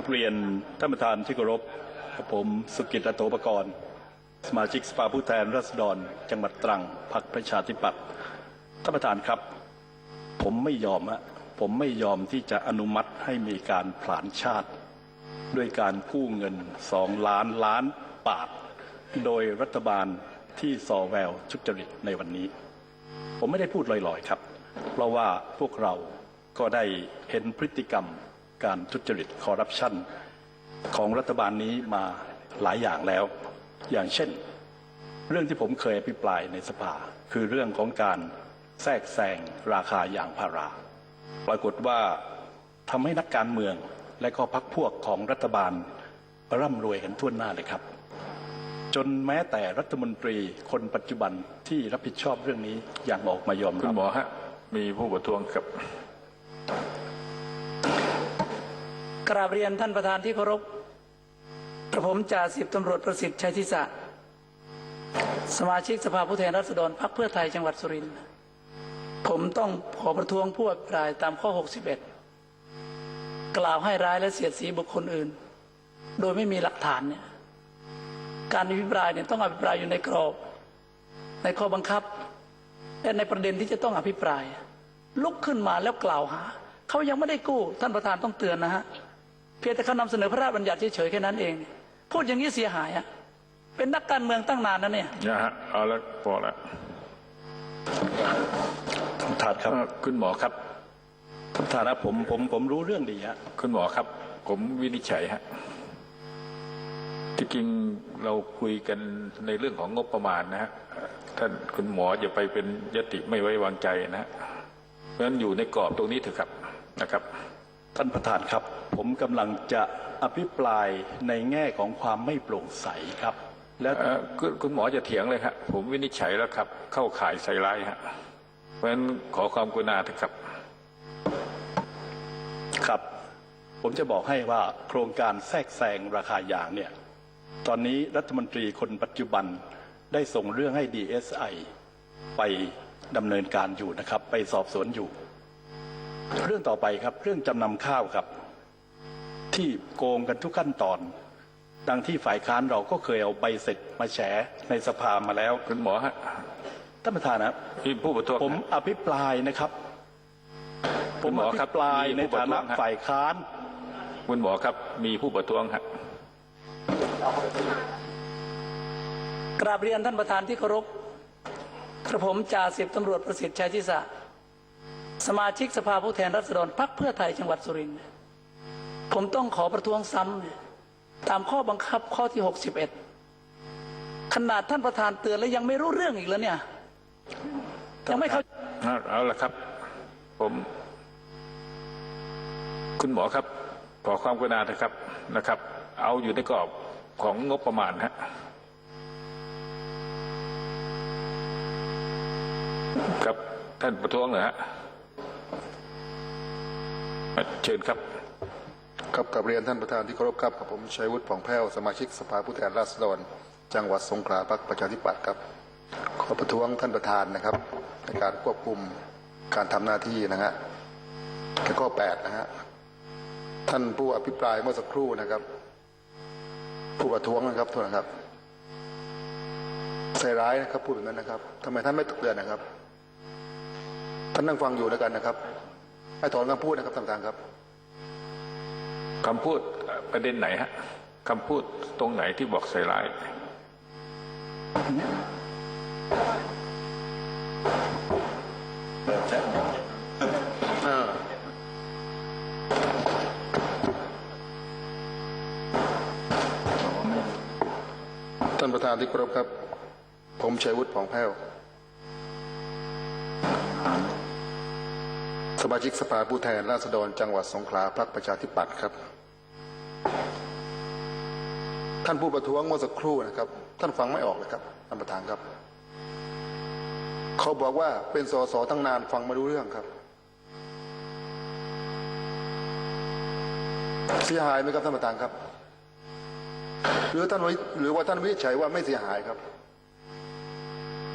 ราบเรียนท่านประธานที่เคารพผมสุกิตอัตโตปกรณ์สมาชิกสภาผู้แทนราษฎร จังหวัดตรังพรรคประชาธิปัตย์ท่านประธานครับ ผมไม่ยอมอะผมไม่ยอมที่จะอนุมัติให้มีการผลาญชาติ ด้วยการกู้เงินสองล้านล้านบาท โดยรัฐบาลที่สอแววทุจริตในวันนี้ ผมไม่ได้พูดลอยๆครับ เพราะว่าพวกเราก็ได้เห็นพฤติกรรม การทุจริตคอร์รัปชันของรัฐบาลนี้มาหลายอย่างแล้ว อย่างเช่น เรื่องที่ผมเคยอภิปรายในสภา คือเรื่องของการแทรกแซงราคายางพารา ปรากฏว่าทำให้นักการเมืองและก็พรรคพวกของรัฐบาลร่ำรวยกันทั่วหน้าเลยครับ จนแม้แต่รัฐมนตรีคนปัจจุบันที่รับผิดชอบเรื่องนี้ยังออกมายอมคุรัณหมอฮะมีผู้ประท้วงครับ กราบเรียนท่านประธานที่เคารพกระผมจ่าสิบตำรวจประสิทธิ์ชัยทิศะสมาชิกสภาผู้แทนราษฎรพรรคเพื่อไทยจังหวัดสุรินทร์ผมต้องขอประท้วงผู้อภิปรายตามข้อ 61 กล่าวให้ร้ายและเสียดสีบุคคลอื่น โดยไม่มีหลักฐานเนี่ยการอภิปรายเนี่ยต้องอภิปรายอยู่ในกรอบ ในข้อบังคับ และในประเด็นที่จะต้องอภิปราย ลุกขึ้นมาแล้วกล่าวหา เขายังไม่ได้กู้ ท่านประธานต้องเตือนนะฮะ เพียงแต่เขานำเสนอพระราชบัญญัติเฉยๆแค่นั้นเอง พูดอย่างนี้เสียหายอะเป็นนักการเมืองตั้งนานนะเนี่ยนะฮะเอาละพอละท่านประธานครับเอ่อคุณหมอครับท่านประธานครับผมผมผมรู้เรื่องดีฮะคุณหมอครับ ผมวินิจฉัยฮะที่จริงเราคุยกันในเรื่องของงบประมาณนะฮะเอ่อท่านคุณหมออย่าไปเป็นยติไม่ไว้วางใจนะฮะเพราะฉะนั้นอยู่ในกรอบตรงนี้เถอะครับนะครับ ท่านประธานครับ ผมกำลังจะอภิปรายในแง่ของความไม่โปร่งใสครับ แล้วเอ่อคุณคุณหมอจะเถียงเลยครับผมวินิจฉัยแล้วครับ เข้าข่ายใส่ร้ายฮะเพราะฉะนั้นขอความกรุณาเถอะครับ ครับ ผมจะบอกให้ว่าโครงการแทรกแซงราคายางเนี่ย ตอนนี้รัฐมนตรีคนปัจจุบันได้ส่งเรื่องให้ DSI ไปดำเนินการอยู่นะครับ ไปสอบสวนอยู่ เรื่องต่อไปครับ เรื่องจำนำข้าวครับ ที่โกงกันทุกขั้นตอน ดังที่ฝ่ายค้านเราก็เคยเอาใบเสร็จมาแฉในสภามาแล้วคุณหมอฮะท่านประธานนะครับมีผู้ประท้วงผมฮะอภิปรายนะครับผคุมณหมออภิครับปรายมีในผู้ประฐาท้นะวงฮะฝ่ายค้าน คุณหมอครับ มีผู้ประท้วงฮะกราบเรียนท่านประธานที่เคารพกระผมจ่าสิบตำรวจประสิทธิ์ชัยทิศะ สมาชิกสภาผู้แทนราษฎรพรรคเพื่อไทยจังหวัดสุรินทร์ผมต้องขอประท้วงซ้ำตามข้อบังคับข้อที่ 61 ขนาดท่านประธานเตือนแล้วยังไม่รู้เรื่องอีกแล้วเนี่ย ยังไม่เข้าเอาเอาละครับ ผม คุณหมอครับ ขอความกรุณาเถอะครับนะครับ เอาอยู่ในกรอบของงบประมาณฮะครับท่านประท้วงเหรอฮะ เชิญครับครับกับเรียนท่านประธานที่เคารพครับกับผมชัยวุฒิผ่องแผ้วสมาชิกสภาผู้แทนราษฎร จังหวัดสงขลาพรรคประชาธิปัตย์ครับ ขอประท้วงท่านประธานนะครับ ในการควบคุมการทำหน้าที่นะฮะในข้อ8นะฮะท่านผู้อภิปรายเมื่อสักครู่นะครับ ผู้ประท้วงนะครับโทษนะครับใส่ร้ายนะครับพูดแบบนั้นนะครับทำไมท่านไม่ตักเตือนนะครับ ท่านนั่งฟังอยู่แล้วกันนะครับ ให้ถอนคำพูดนะครับท่านประธานครับคำพูดเอ่อประเด็นไหนฮะคำพูดตรงไหนที่บอกใส่ร้ายท่านประธานที่เคารพครับ ผมชัยวุฒิผ่องแผ้ว สมาชิกสภาผู้แทนราษฎรจังหวัดสงขลาพรรคประชาธิปัตย์ครับ ท่านผู้ประท้วงเมื่อสักครู่นะครับ ท่านฟังไม่ออกเลยครับท่านประธานครับ เขาบอกว่าเป็นสสตั้งนานฟังไม่รู้เรื่องครับ เสียหายไหมครับท่านประธานครับ หรือท่านหรือว่าท่านวินิจฉัยว่าไม่เสียหายครับ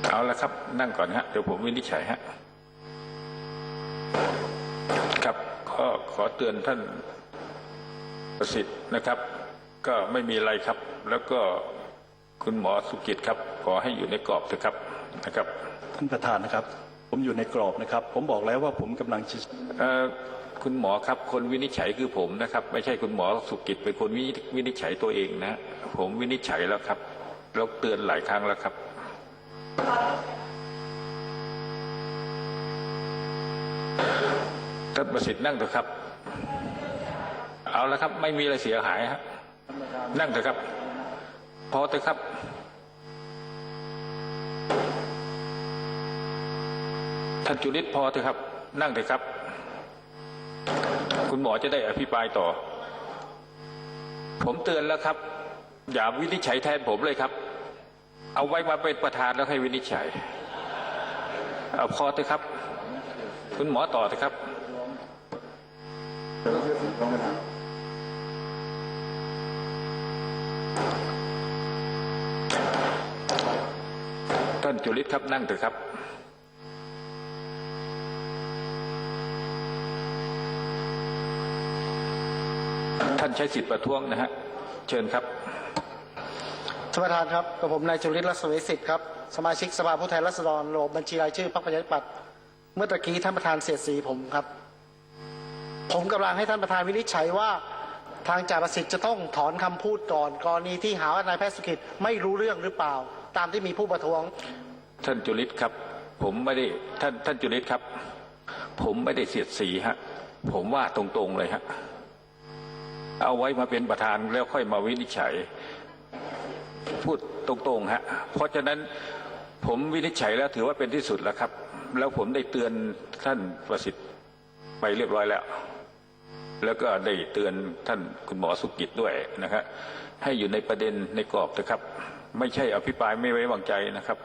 เอาละครับ นั่งก่อนฮะเดี๋ยวผมวินิจฉัยฮะครับก็ ขอเตือนท่านประสิทธิ์นะครับ ก็ไม่มีอะไรครับ แล้วก็คุณหมอสุกิจครับ ขอให้อยู่ในกรอบเถอะครับนะครับ ท่านประธานนะครับ ผมอยู่ในกรอบนะครับ ผมบอกแล้วว่าผมกำลังจะเอ่อคุณหมอครับ คนวินิจฉัยคือผมนะครับ ไม่ใช่คุณหมอสุกิจเป็นคนวินิวินิจฉัยตัวเองนะ ผมวินิจฉัยแล้วครับแล้วเตือนหลายครั้งแล้วครับท่านประสิทธิ์นั่งเถอะครับ เอาละครับ ไม่มีอะไรเสียหายฮะนั่งเถอะครับ พอเถอะครับท่านจุลิตพอเถอะครับ นั่งเถอะครับ คุณหมอจะได้อภิปรายต่อ ผมเตือนแล้วครับ อย่าวินิจฉัยแทนผมเลยครับ เอาไว้มาเป็นประธานแล้วให้วินิจฉัยเอาพอเถอะครับ คุณหมอต่อเถอะครับ ท่าน จุลิตครับนั่งเถอะครับท่านใช้สิทธิ์ประท้วงนะฮะ เชิญครับท่านประธานครับกับผมนายจุลินลักษณวิสิทธิ์ครับ สมาชิกสภาผู้แทนราษฎรระบบบัญชีรายชื่อพรรคประชาธิปัตย์เมื่อตะกี้ท่านประธานเสียดสีผมครับ ผมกำลังให้ท่านประธานวินิจฉัยว่า ทางจ่าประสิทธิ์จะต้องถอนคำพูดก่อนกรณีที่หาว่านายแพทย์สุขิตไม่รู้เรื่องหรือเปล่า ตามที่มีผู้ประท้วง ท่านจุลิตครับ ผมไม่ได้ท่านท่านจุลิตครับ ผมไม่ได้เสียดสีฮะ ผมว่าตรงๆเลยฮะ เอาไว้มาเป็นประธานแล้วค่อยมาวินิจฉัย พูดตรงๆฮะ เพราะฉะนั้นผมวินิจฉัยแล้วถือว่าเป็นที่สุดแล้วครับ แล้วผมได้เตือนท่านประสิทธิ์ไปเรียบร้อยแล้ว แล้วก็ได้เตือนท่านคุณหมอสุกิจด้วยนะครับให้อยู่ในประเด็นในกรอบนะครับ ไม่ใช่อภิปรายไม่ไว้วางใจนะครับ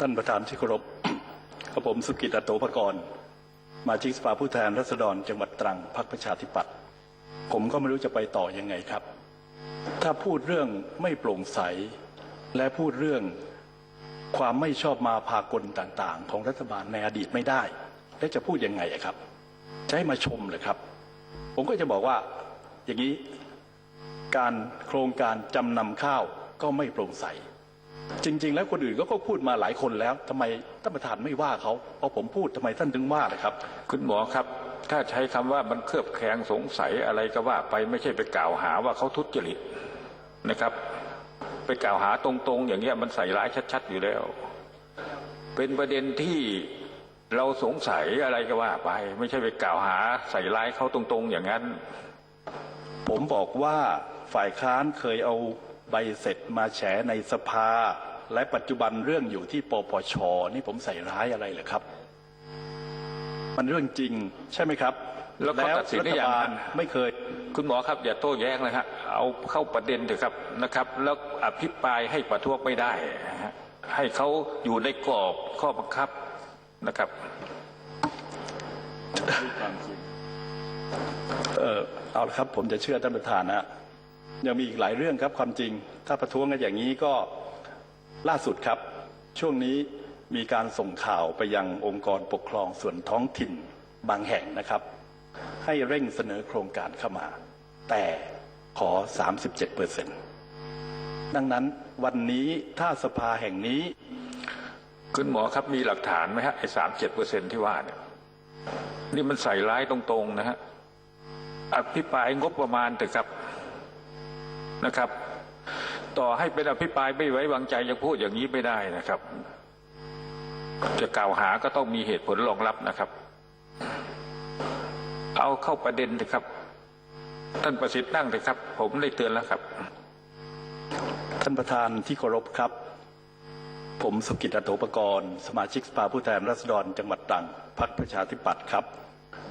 ท่านประธานที่เคารพกับผมสุกิตอัตโตภกร มาชิกสภาผู้แทนรัษฎรจังหวัดตรังพรรคประชาธิปัตย์ผมก็ไม่รู้จะไปต่อยังไงครับ ถ้าพูดเรื่องไม่โปร่งใส และพูดเรื่องความไม่ชอบมาพากลต่างๆ ของรัฐบาลในอดีตไม่ได้ แล้วจะพูดยังไงครับจะให้มาชมเลยครับ ผมก็จะบอกว่าอย่างนี้การโครงการจำนำข้าวก็ไม่โปร่งใส จริง ๆ แล้วคนอื่นก็ก็พูดมาหลายคนแล้วทำไมท่านประธานไม่ว่าเขาพอผมพูดทำไมท่านถึงว่าเลยครับ คุณหมอครับ ถ้าใช้คำว่ามันเคลือบแคลงสงสัยอะไรก็ว่าไปไม่ใช่ไปกล่าวหาว่าเขาทุจริตนะครับ ไปกล่าวหาตรงๆ อย่างเงี้ยมันใส่ร้ายชัด ๆ อยู่แล้ว เป็นประเด็นที่เราสงสัยอะไรก็ว่าไป ไม่ใช่ไปกล่าวหาใส่ร้ายเขาตรงๆ อย่างนั้น ผมบอกว่าฝ่ายค้านเคยเอาใบเสร็จมาแฉในสภา และปัจจุบันเรื่องอยู่ที่ปปชนี่ผมใส่ร้ายอะไรเหรอครับ มันเรื่องจริงใช่ไหมครับ แล้วเขาตัดสินหรือยังรัฐบาลฮะไม่เคย คุณหมอครับอย่าโต้แย้งเลยฮะเอาเข้าประเด็นเถอะครับนะครับ แล้วอภิปรายให้ประท้วงไม่ได้นะฮะให้เขาอยู่ในกรอบข้อบังคับนะครับเออเอาละครับ ผมจะเชื่อท่านประธานนะยังมีอีกหลายเรื่องครับความจริง ถ้าประท้วงกันอย่างนี้ก็ ล่าสุดครับ ช่วงนี้มีการส่งข่าวไปยังองค์กรปกครองส่วนท้องถิ่นบางแห่งนะครับ ให้เร่งเสนอโครงการเข้ามา แต่ขอ 37เปอร์เซ็นต์ดังนั้นวันนี้ถ้าสภาแห่งนี้ คุณหมอครับมีหลักฐานไหมฮะไอ้สามเจ็ดเปอร์เซ็นที่ว่าเนี่ยนี่มันใส่ร้ายตรงๆนะฮะอภิปรายงบประมาณเถอะครับนะครับ ต่อให้เป็นอภิปรายไม่ไว้วางใจยังพูดอย่างนี้ไม่ได้นะครับ จะกล่าวหาก็ต้องมีเหตุผลรองรับนะครับ เอาเข้าประเด็นเถอะครับ ท่านประสิทธิ์นั่งเถอะครับ ผมได้เตือนแล้วครับ ท่านประธานที่เคารพครับ ผมสุกิตอัตโตปกรณ์ สมาชิกสภาผู้แทนราษฎรจังหวัดตรังพรรคประชาธิปัตย์ครับ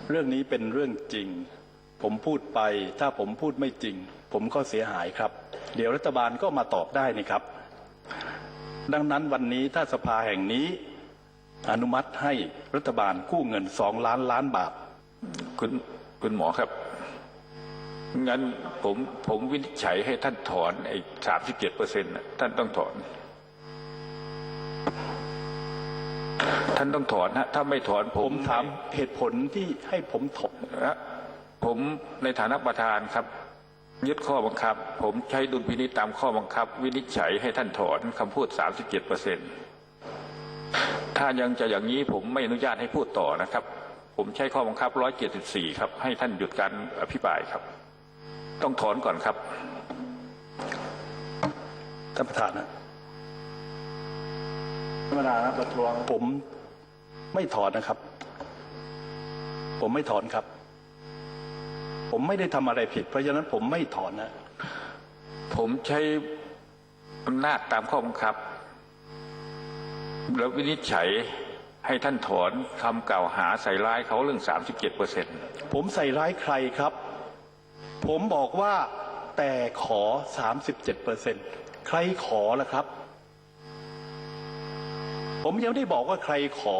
เรื่องนี้เป็นเรื่องจริง ผมพูดไปถ้าผมพูดไม่จริง ผมก็เสียหายครับ เดี๋ยวรัฐบาลก็มาตอบได้นี่ครับ ดังนั้นวันนี้ถ้าสภาแห่งนี้ อนุมัติให้รัฐบาลกู้เงินสองล้านล้านบาท คุณคุณหมอครับ งั้นผมผมวินิจฉัยให้ท่านถอนไอ้สามสิบเจ็ดเปอร์เซ็นต์ท่านต้องถอนถ้าานต้องถอนฮะถ้าไม่ถอนผผมมถามเหตุผลที่ให้ผมถกฮะผมในฐานะประธานครับ ยึดข้อบังคับ ผมใช้ดุลพินิจตามข้อบังคับ วินิจฉัยให้ท่านถอนคำพูด 37เปอร์เซ็นถ้ายังจะอย่างนี้ผมไม่อนุญาตให้พูดต่อนะครับ ผมใช้ข้อบังคับ 174 ครับ ให้ท่านหยุดการอภิปรายครับ ต้องถอนก่อนครับท่านประธานนะท่านประธานนะประท้วงผมไม่ถอนนะครับ ผมไม่ถอนครับ ผมไม่ได้ทำอะไรผิด เพราะฉะนั้นผมไม่ถอนนะ ผมใช้อำนาจตามข้อบังคับ แล้ววินิจฉัยให้ท่านถอนคำกล่าวหาใส่ร้ายเขาเรื่อง 37เปอร์เซ็นต์ผมใส่ร้ายใครครับ ผมบอกว่าแต่ขอ 37เปอร์เซ็นใครขอล่ะครับ ผมยังไม่ได้บอกว่าใครขอ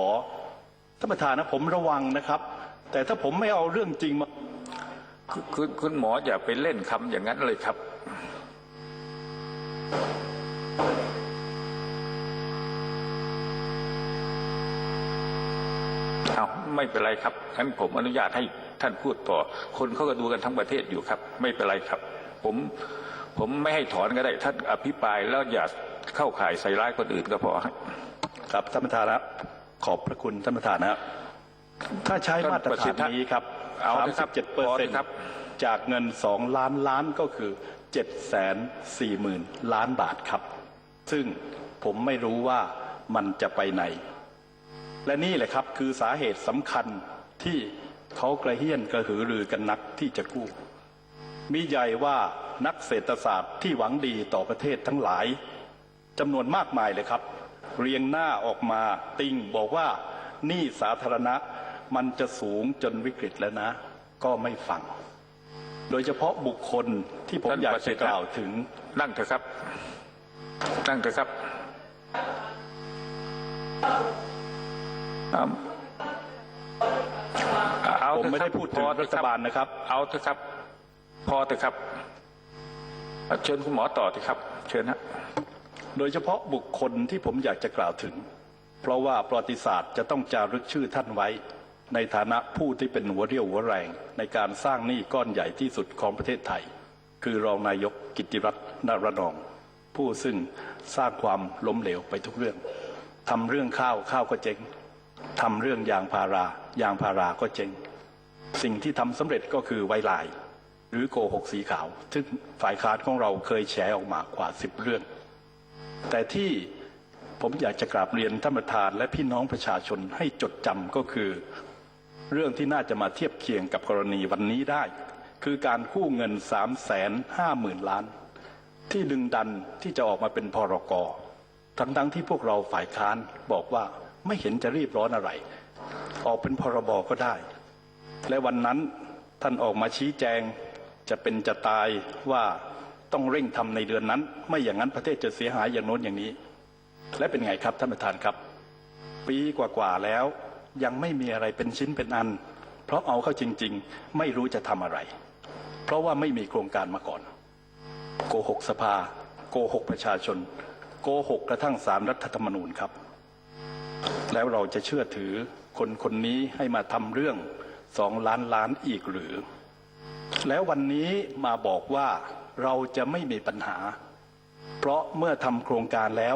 ท่านประธานนะผมระวังนะครับ แต่ถ้าผมไม่เอาเรื่องจริงมา คุณคุณคุณหมออย่าไปเล่นคำอย่างนั้นเลยครับ เอาไม่เป็นไรครับงั้นผมอนุญาตให้ท่านพูดต่อ คนเขาก็ดูกันทั้งประเทศอยู่ครับ ไม่เป็นไรครับ ผมผมไม่ให้ถอนก็ได้ ท่านอภิปรายแล้วอย่าเข้าข่ายใส่ร้ายคนอื่นก็พอฮะครับท่านประธานนะขอบพระคุณท่านประธานนะถ้าใช้มาตรฐานนี้ครับ เอาสามเถอะคสิรับบเจ็ดเปอร์พอเซ็เถนอะครับ จากเงินสองล้านล้านก็คือเจ็ดแสนสี่หมื่นล้านบาทครับ ซึ่งผมไม่รู้ว่ามันจะไปไหน และนี่แหละครับคือสาเหตุสำคัญที่เขากระเฮี้ยนกระหือรือกันนักที่จะกู้ มีใหญ่ว่านักเศรษฐศาสตร์ที่หวังดีต่อประเทศทั้งหลายจำนวนมากมายเลยครับ เรียงหน้าออกมาติงบอกว่าหนี้สาธารณะ มันจะสูงจนวิกฤตแล้วนะ ก็ไม่ฟัง โดยเฉพาะบุคคลที่ผมท่านอยากประสิจะทธิ์ครับกล่าวถึงนั่งเถอะครับ นั่งเถอะครับ เอาเอาผมไม่ได้พูดถึงพอเถรัอะฐคบาลนะครับ เอาเถอะครับ พอเถอะครับเชิญคุณหมอต่อเถอะครับ เชิญฮะโดยเฉพาะบุคคลที่ผมอยากจะกล่าวถึง เพราะว่าประวัติศาสตร์จะต้องจารึกชื่อท่านไว้ ในฐานะผู้ที่เป็นหัวเรี่ยวหัวแรง ในการสร้างหนี้ก้อนใหญ่ที่สุดของประเทศไทย คือรองนายกกิติรัตน์นารนอง ผู้ซึ่งสร้างความล้มเหลวไปทุกเรื่องทำเรื่องข้าวข้าวก็เจ๊งทำเรื่องยางพารายางพาราก็เจ๊งสิ่งที่ทำสำเร็จก็คือไวไลหรือโกหกสีขาว ซึ่งฝ่ายค้านของเราเคยแฉออกมากว่าสิบเรื่อง แต่ที่ผมอยากจะกราบเรียนท่านประธานและพี่น้องประชาชนให้จดจำก็คือ เรื่องที่น่าจะมาเทียบเคียงกับกรณีวันนี้ได้ คือการกู้เงิน3ามแสนห้าหมื่นล้าน ที่ดึงดันที่จะออกมาเป็นพรกทั้งๆที่พวกเราฝ่ายค้านบอกว่าไม่เห็นจะรีบร้อนอะไร ออกเป็นพรบก็ได้ และวันนั้นท่านออกมาชี้แจงจะเป็นจะตายว่าต้องเร่งทำในเดือนนั้น ไม่อย่างนั้นประเทศจะเสียหายอย่างโน้นอย่างนี้ และเป็นไงครับท่านประธานครับ ปีกว่าๆแล้ว ยังไม่มีอะไรเป็นชิ้นเป็นอัน เพราะเอาเข้าจริง ๆ ไม่รู้จะทำอะไร เพราะว่าไม่มีโครงการมาก่อน โกหกสภา โกหกประชาชน โกหกกระทั่งสารรัฐธรรมนูญครับ แล้วเราจะเชื่อถือคนคนนี้ให้มาทำเรื่องสองล้านล้านอีกหรือ แล้ววันนี้มาบอกว่าเราจะไม่มีปัญหา เพราะเมื่อทำโครงการแล้ว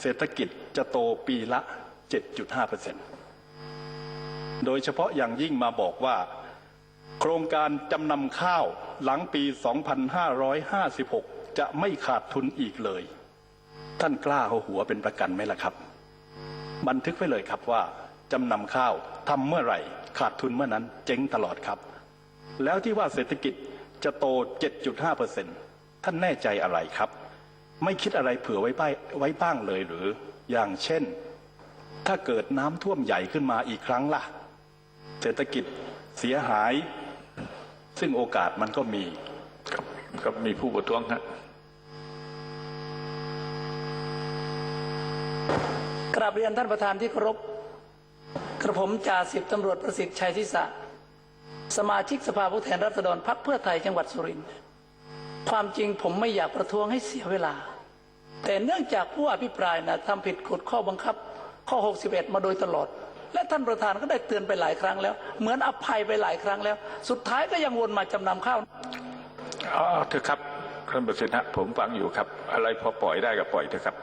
เศรษฐกิจจะโตปีละ 7.5% โดยเฉพาะอย่างยิ่งมาบอกว่า โครงการจำนำข้าวหลังปี 2556 จะไม่ขาดทุนอีกเลย ท่านกล้าเอาหัวเป็นประกันไหมล่ะครับ บันทึกไว้เลยครับว่าจำนำข้าวทำเมื่อไหร่ ขาดทุนเมื่อนั้นเจ๊งตลอดครับ แล้วที่ว่าเศรษฐกิจจะโต 7.5%ท่านแน่ใจอะไรครับ ไม่คิดอะไรเผื่อไว้บ้างไว้บ้างเลยหรือ อย่างเช่น ถ้าเกิดน้ำท่วมใหญ่ขึ้นมาอีกครั้งล่ะ เศรษฐกิจเสียหาย ซึ่งโอกาสมันก็มีครับครับมีผู้ประท้วงฮะกราบเรียนท่านประธานที่เคารพกระผมจ่าสิบตำรวจประสิทธิ์ชัยทิสะสมาชิกสภาผู้แทนราษฎรพรรคเพื่อไทยจังหวัดสุรินทร์ความจริงผมไม่อยากประท้วงให้เสียเวลา แต่เนื่องจากผู้อภิปรายนะทำผิดกฎข้อบังคับข้อ 61 มาโดยตลอด และท่านประธานก็ได้เตือนไปหลายครั้งแล้ว เหมือนอภัยไปหลายครั้งแล้ว สุดท้ายก็ยังวนมาจำนำข้าวอ๋อเถอะครับท่านประสิทธิ์ฮะผมฟังอยู่ครับ อะไรพอปล่อยได้ก็ปล่อยเถอะครับ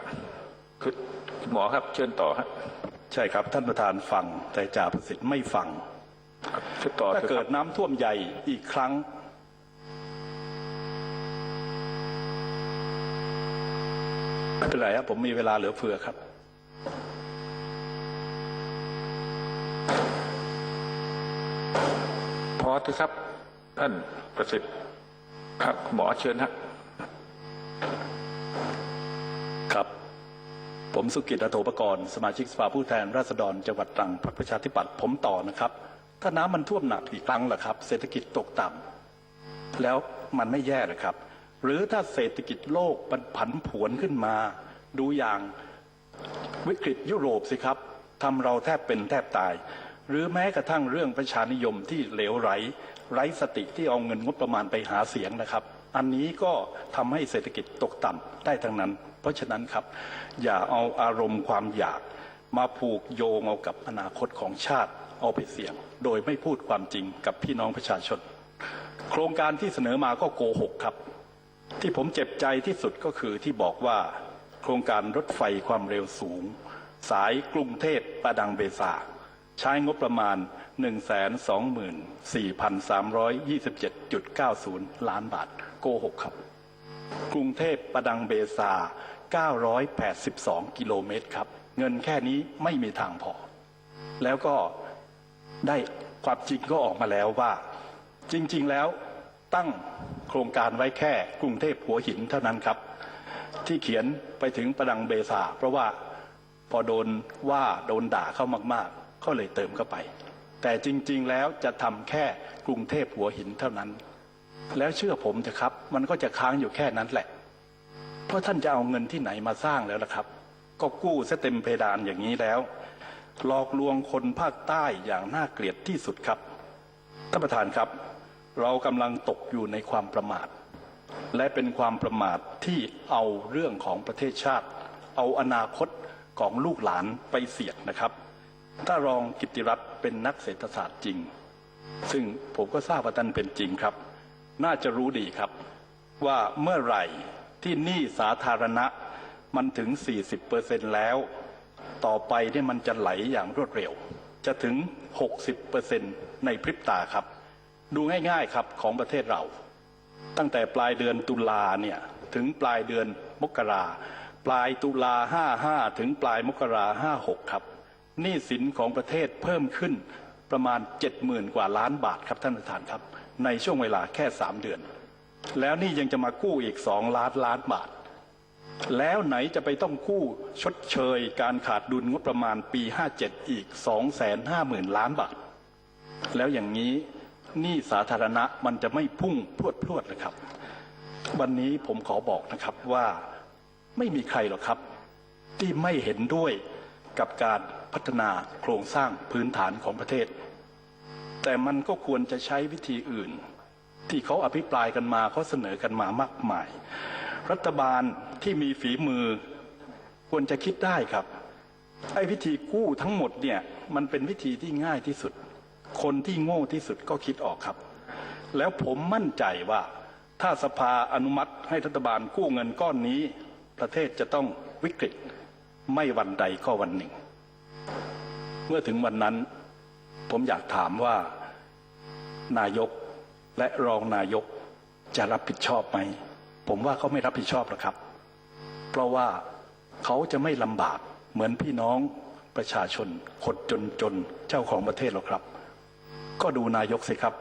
คือคุณหมอครับเชิญต่อฮะใช่ครับท่านประธานฟังแต่จ่าประสิทธิ์ไม่ฟังครับเชิญต่อถ้าเถอะเกิครัดบน้ำท่วมใหญ่อีกครั้ง ไม่เป็นไรครับผมมีเวลาเหลือเฟือครับ พอเถอะครับ ท่านประสิทธิ์ครับหมอเชิญฮะครับ ผมสุกิตอโถปกรณ์สมาชิกสภาผู้แทนราษฎรจังหวัดตรังพรรคประชาธิปัตย์ผมต่อนะครับ ถ้าน้ำมันท่วมหนักอีกครั้งล่ะครับ เศรษฐกิจตกต่ำแล้วมันไม่แย่เลยครับ หรือถ้าเศรษฐกิจโลกมันผันผวนขึ้นมา ดูอย่างวิกฤตยุโรปสิครับทำเราแทบเป็นแทบตาย หรือแม้กระทั่งเรื่องประชานิยมที่เหลวไหลไร้สติที่เอาเงินงบประมาณไปหาเสียงนะครับ อันนี้ก็ทำให้เศรษฐกิจตกต่ำได้ทั้งนั้น เพราะฉะนั้นครับ อย่าเอาอารมณ์ความอยากมาผูกโยงเอากับอนาคตของชาติเอาไปเสี่ยง โดยไม่พูดความจริงกับพี่น้องประชาชน โครงการที่เสนอมาก็โกหกครับ ที่ผมเจ็บใจที่สุดก็คือที่บอกว่า โครงการรถไฟความเร็วสูง สายกรุงเทพประดังเบซา ใช้งบประมาณ 124,327.90 ล้านบาท โกหกครับ กรุงเทพประดังเบซา 982 กิโลเมตรครับ เงินแค่นี้ไม่มีทางพอ แล้วก็ได้ความจริงก็ออกมาแล้วว่า จริง ๆ แล้วตั้งโครงการไว้แค่กรุงเทพหัวหินเท่านั้นครับ ที่เขียนไปถึงประดังเบซาเพราะว่าพอโดนว่าโดนด่าเข้ามากๆ ก็เลยเติมเข้าไป แต่จริง ๆ แล้วจะทำแค่กรุงเทพหัวหินเท่านั้น แล้วเชื่อผมเถอะครับ มันก็จะค้างอยู่แค่นั้นแหละ เพราะท่านจะเอาเงินที่ไหนมาสร้างแล้วล่ะครับ ก็กู้ซะเต็มเพดานอย่างนี้แล้ว หลอกลวงคนภาคใต้อย่างน่าเกลียดที่สุดครับท่านประธานครับ เรากำลังตกอยู่ในความประมาท และเป็นความประมาทที่เอาเรื่องของประเทศชาติ เอาอนาคตของลูกหลานไปเสี่ยงนะครับ ถ้ารองกิติรัตน์เป็นนักเศรษฐศาสตร์จริง ซึ่งผมก็ทราบว่าท่านเป็นจริงครับ น่าจะรู้ดีครับ ว่าเมื่อไหร่ที่หนี้สาธารณะมันถึง 40%แล้ว ต่อไปเนี่ยมันจะไหลอย่างรวดเร็ว จะถึง 60%ในพริบตาครับ ดูง่ายๆครับของประเทศเรา ตั้งแต่ปลายเดือนตุลาเนี่ยถึงปลายเดือนมกราปลายตุลาห้าห้าถึงปลายมกราห้าหกครับ หนี้สินของประเทศเพิ่มขึ้นประมาณเจ็ดหมื่นกว่าล้านบาทครับท่านประธานครับ ในช่วงเวลาแค่สามเดือน แล้วนี่ยังจะมากู้อีกสองล้านล้านบาท แล้วไหนจะไปต้องกู้ชดเชยการขาดดุลงบประมาณปี 57 อีก 250,000 ล้านบาท แล้วอย่างนี้หนี้สาธารณะมันจะไม่พุ่งพรวดพรวดเลยครับ วันนี้ผมขอบอกนะครับว่าไม่มีใครหรอกครับ ที่ไม่เห็นด้วยกับการ พัฒนาโครงสร้างพื้นฐานของประเทศ แต่มันก็ควรจะใช้วิธีอื่น ที่เขาอภิปรายกันมาเขาเสนอกันมามากมาย รัฐบาลที่มีฝีมือ ควรจะคิดได้ครับไอ้วิธีกู้ทั้งหมดเนี่ยมันเป็นวิธีที่ง่ายที่สุด คนที่โง่ที่สุดก็คิดออกครับ แล้วผมมั่นใจว่าถ้าสภาอนุมัติให้รัฐบาลกู้เงินก้อนนี้ ประเทศจะต้องวิกฤต ไม่วันใดก็วันหนึ่ง เมื่อถึงวันนั้น ผมอยากถามว่า นายกและรองนายกจะรับผิดชอบไหม ผมว่าเขาไม่รับผิดชอบหรอกครับ เพราะว่าเขาจะไม่ลำบากเหมือนพี่น้องประชาชนคนจนจนเจ้าของประเทศหรอกครับ ก็ดูนายกสิครับ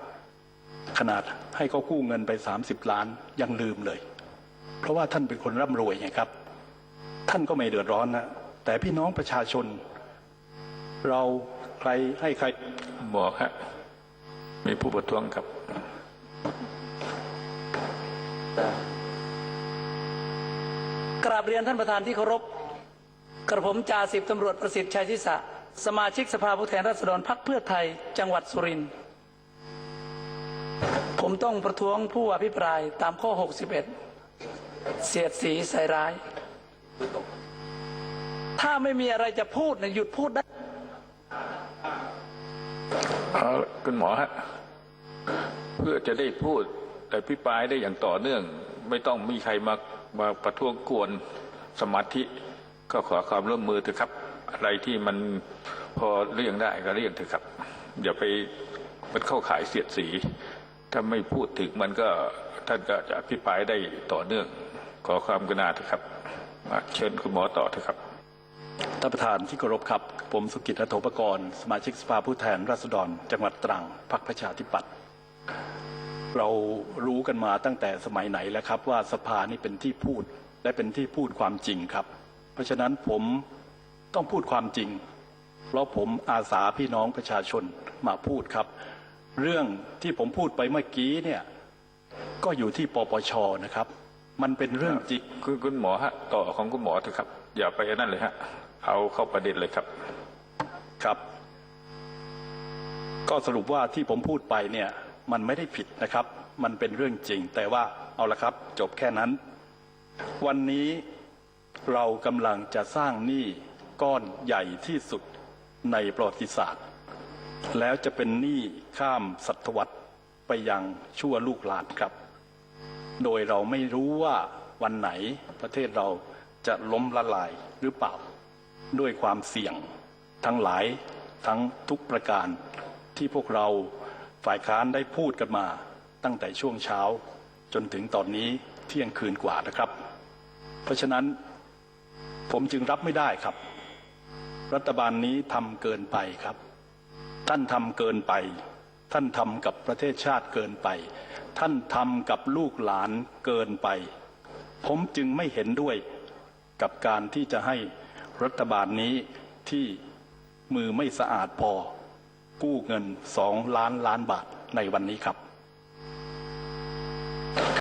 ขนาดให้เขากู้เงินไป 30 ล้านยังลืมเลย เพราะว่าท่านเป็นคนร่ำรวยไงครับ ท่านก็ไม่เดือดร้อนนะแต่พี่น้องประชาชน เราใครให้ใครหมอฮะมีผู้ประท้วงครับกราบเรียนท่านประธานที่เคารพกระผมจ่าสิบตำรวจประสิทธิ์ชัยทิสะสมาชิกสภาผู้แทนราษฎรพรรคเพื่อไทย จังหวัดสุรินทร์ผมต้องประท้วงผู้อภิปรายตามข้อ 61 เสียดสีใส่ร้าย ถ้าไม่มีอะไรจะพูดเนี่ยหยุดพูดได้ คุณหมอฮะ เพื่อจะได้พูดแต่พิปรายได้อย่างต่อเนื่อง ไม่ต้องมีใครมามาประท้วงกวนสมาธิ ก็ขอความร่วมมือเถอะครับ อะไรที่มันพอเลี่ยงได้ก็เลี่ยงเถอะครับ อย่าไปมันเข้าขายเสียดสี ถ้าไม่พูดถึงมันก็ท่านก็จะอภิปรายได้ต่อเนื่อง ขอความกรุณาเถอะครับ เชิญคุณหมอต่อเถอะครับ ท่านประธานที่เคารพครับ ผมสุกิตอัตโถปกรณ์ สมาชิกสภาผู้แทนราษฎร จังหวัดตรังพรรคประชาธิปัตย์เรารู้กันมาตั้งแต่สมัยไหนแล้วครับ ว่าสภานี่เป็นที่พูดและเป็นที่พูดความจริงครับ เพราะฉะนั้นผมต้องพูดความจริง เพราะผมอาสาพี่น้องประชาชนมาพูดครับ เรื่องที่ผมพูดไปเมื่อกี้เนี่ยก็อยู่ที่ปปชนะครับ มันเป็นเรื่องจริงคุณคุณหมอฮะต่อของคุณหมอเถอะครับ อย่าไปนั่นเลยฮะ เอาเข้าประเด็นเลยครับครับ ก็สรุปว่าที่ผมพูดไปเนี่ยมันไม่ได้ผิดนะครับ มันเป็นเรื่องจริง แต่ว่าเอาละครับ จบแค่นั้น วันนี้เรากำลังจะสร้างหนี้ก้อนใหญ่ที่สุดในประวัติศาสตร์ แล้วจะเป็นหนี้ข้ามศตวรรษไปยังชั่วลูกหลานครับ โดยเราไม่รู้ว่าวันไหนประเทศเราจะล้มละลายหรือเปล่า ด้วยความเสี่ยงทั้งหลายทั้งทุกประการที่พวกเราฝ่ายค้านได้พูดกันมาตั้งแต่ช่วงเช้า จนถึงตอนนี้เที่ยงคืนกว่านะครับ เพราะฉะนั้นผมจึงรับไม่ได้ครับ รัฐบาลนี้ทำเกินไปครับ ท่านทำเกินไป ท่านทำกับประเทศชาติเกินไป ท่านทำกับลูกหลานเกินไป ผมจึงไม่เห็นด้วยกับการที่จะให้ รัฐบาลนี้ที่มือไม่สะอาดพอกู้เงินสองล้านล้านบาทในวันนี้ครับ